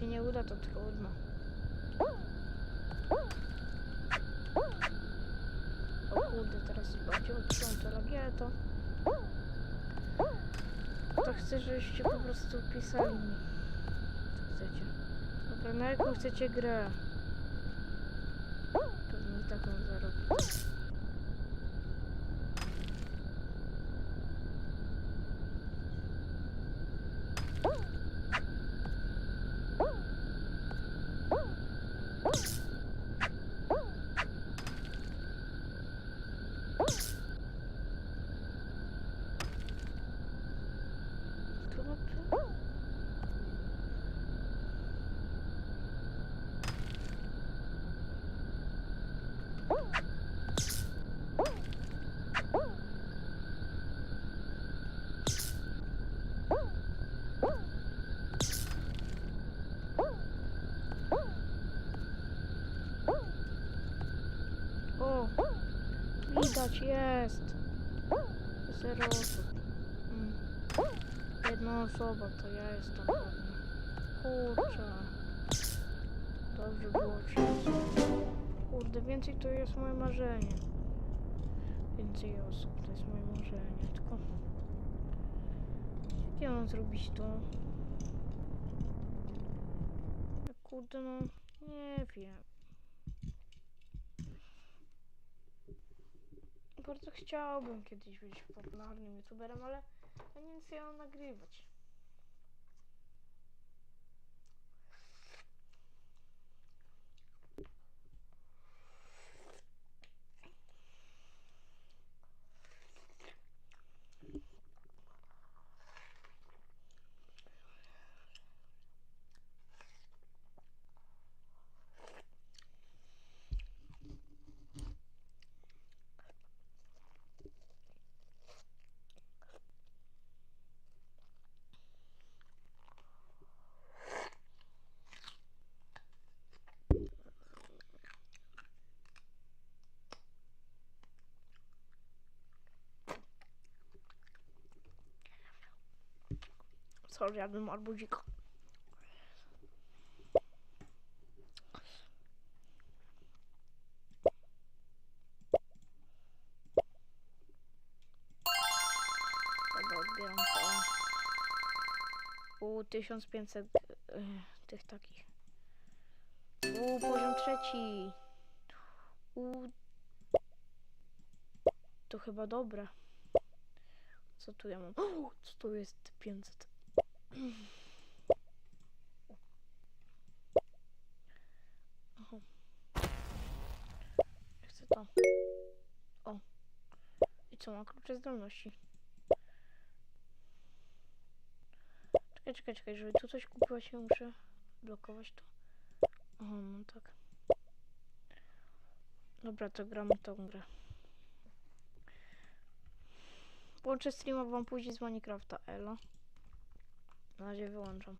się nie uda, to trudno. O kurde, teraz bardziej odciąłem to lagieto. To chcę, żebyście po prostu pisali mi, co chcecie. Dobra, na jaką chcecie grę? Pewnie taką zarobić. O, widać jest. Zero osób. Mm. Jedna osoba to ja jestem pewnie. Kurczę. Dobrze było. Kurde, więcej to jest moje marzenie. Więcej osób to jest moje marzenie, tylko... Jak ja mam zrobić to? Kurde, no... Nie wiem. Bardzo chciałbym kiedyś być popularnym youtuberem, ale ja nie ja mam nagrywać. Sorry, jadłem arbuzika. Dobra, odbieram to. U 1500 e, tych takich. U poziom trzeci. U to chyba dobre. Co tu ja mam? O, co tu jest 500? Aha. Chcę to. O. I co, ma klucze zdolności. Czekaj, czekaj, czekaj, żeby tu coś kupować, ja muszę blokować to. Aha, no tak. Dobra, to gramy tą grę. Połączę streama wam później z Minecrafta, elo. Na razie wyłączam.